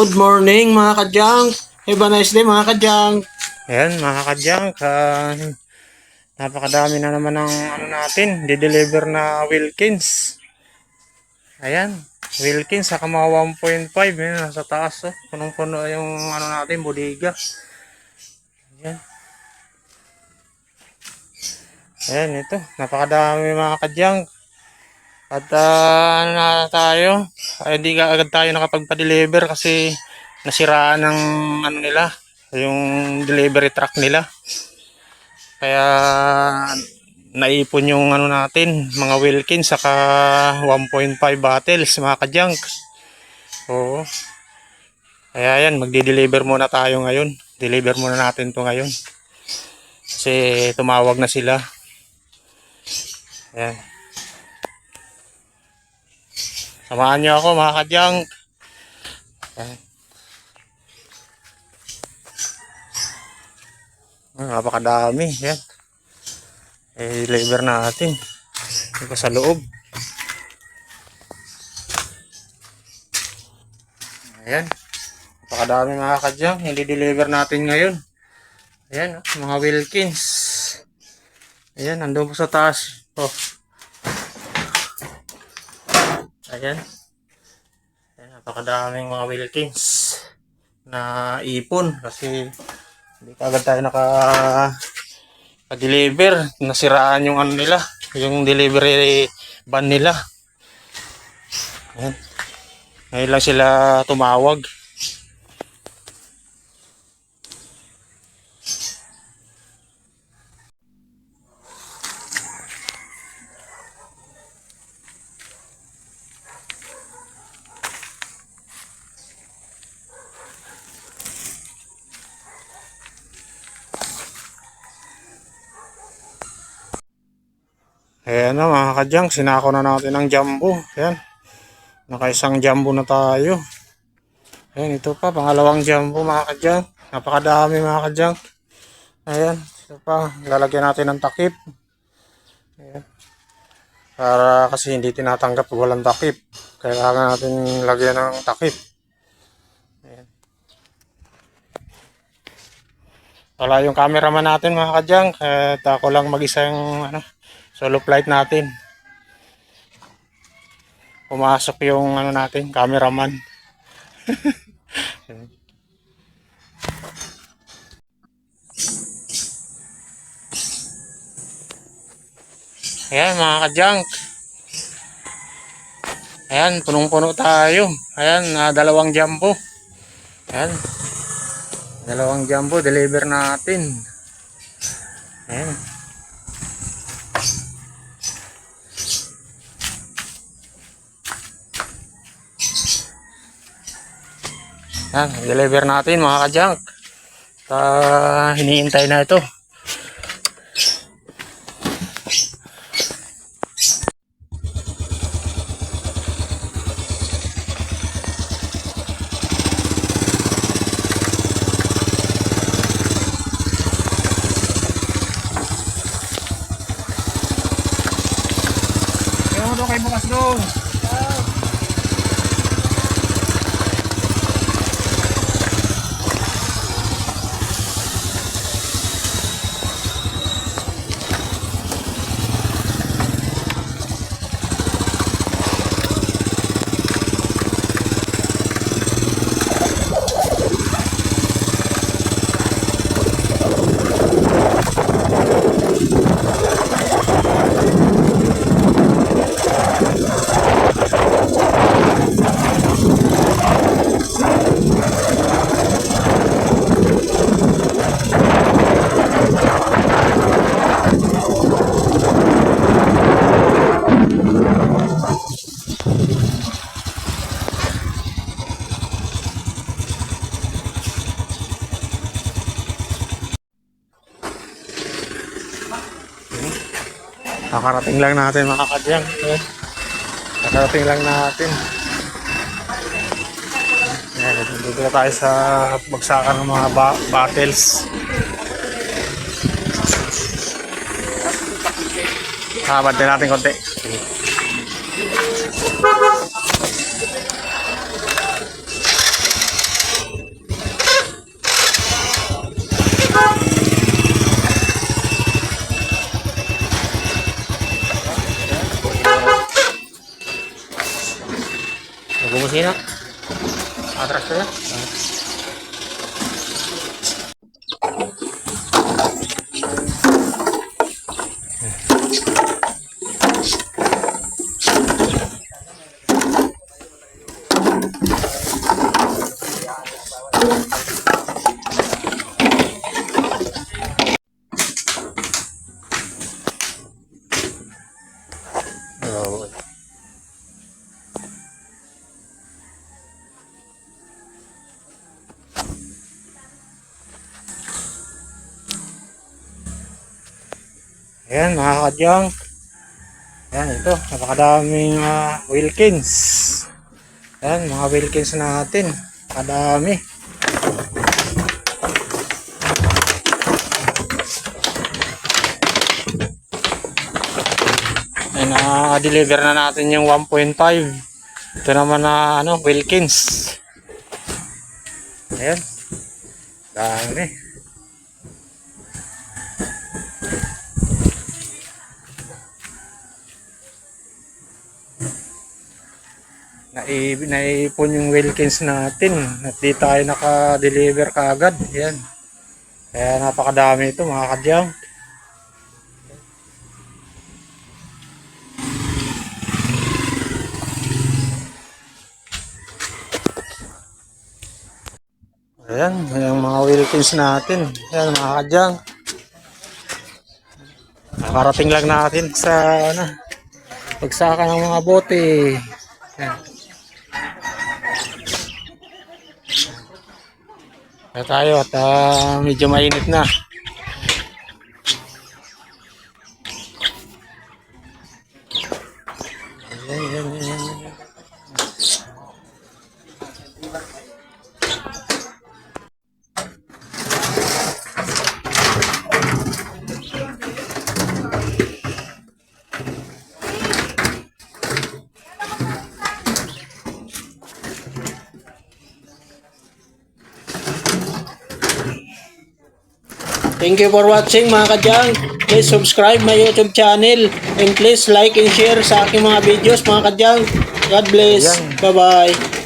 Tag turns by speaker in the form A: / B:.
A: Good morning mga kadyang. Have a nice day mga kadyang.
B: Ayan, mga kadyang, ah, napakadami na naman ng ano natin, di-deliver na Wilkins. Ayan, Wilkins, saka mga 1.5, yun, nasa taas, oh. punong-puno yung ano natin, bodega. Ayan. Ayan, ito, napakadami mga kadyang. At ah, ano na tayo, ay, hindi ka agad tayo nakapagpa-deliver kasi nasiraan ng ano nila, yung delivery truck nila. Kaya naipon yung ano natin, mga Wilkins saka 1.5 bottles mga ka-junk. Oo. Kaya yan, magdi-deliver muna tayo ngayon. Deliver muna natin to ngayon. Kasi tumawag na sila. Ayan. Samahan niyo ako mga. Ayan. Ah, napakadami. Yan. Eh, labor natin. Ito sa loob. Ayan. Napakadami mga kadyang. Hindi deliver natin ngayon. Ayan, oh, mga Wilkins. Ayan, nandun po sa taas. Oh. Ayan. Ayan, napakadaming mga Wilkins na ipon kasi hindi ka agad tayo naka deliver nasiraan yung ano nila yung delivery van nila Ayan. ngayon lang sila tumawag Ayan na mga kadyang, sinako na natin ang jumbo. Ayan. Nakaisang jumbo na tayo. Ayan, ito pa, pangalawang jumbo mga kadyang. Napakadami mga kadyang. Ayan, ito pa, lalagyan natin ng takip. Ayan. Para kasi hindi tinatanggap walang takip. Kailangan natin lagyan ng takip. Ayan. Wala yung cameraman natin mga kadyang. Kaya ako lang mag-isa yung ano, solo flight natin. Pumasok yung ano natin, cameraman. Ayan mga ka-junk. Ayan, punong-puno tayo. Ayan, na dalawang jumbo. Ayan. Dalawang jumbo, deliver natin. Ayan. Yan, deliver natin mga ka-junk. Hiniintay na ito. Bukas doon. Nakarating lang natin mga kadyang. Nakarating lang natin. Ayan, dito na tayo sa bagsakan ng mga ba- bottles. Ah, bantay natin konti. Mahina. Atras ko yan. Oo. Ayan mga. Ayan ito, napakadaming uh, Wilkins. Ayan mga Wilkins natin. Kadami. Ayan, na-deliver na natin yung 1.5. Ito naman na ano, Wilkins. Ayan. Dami. Nai naipon yung Wilkins natin at di tayo naka-deliver kaagad. Yan. Kaya napakadami ito mga kadyang. Ayan, yung mga Wilkins natin. Ayan mga kadyang. Nakarating lang natin sa ano, pagsaka ng mga bote. Ayan. Tayo at ah, medyo mainit na.
A: Thank you for watching mga kadyang. Please subscribe my YouTube channel and please like and share sa aking mga videos mga kadyang. God bless. Bye-bye.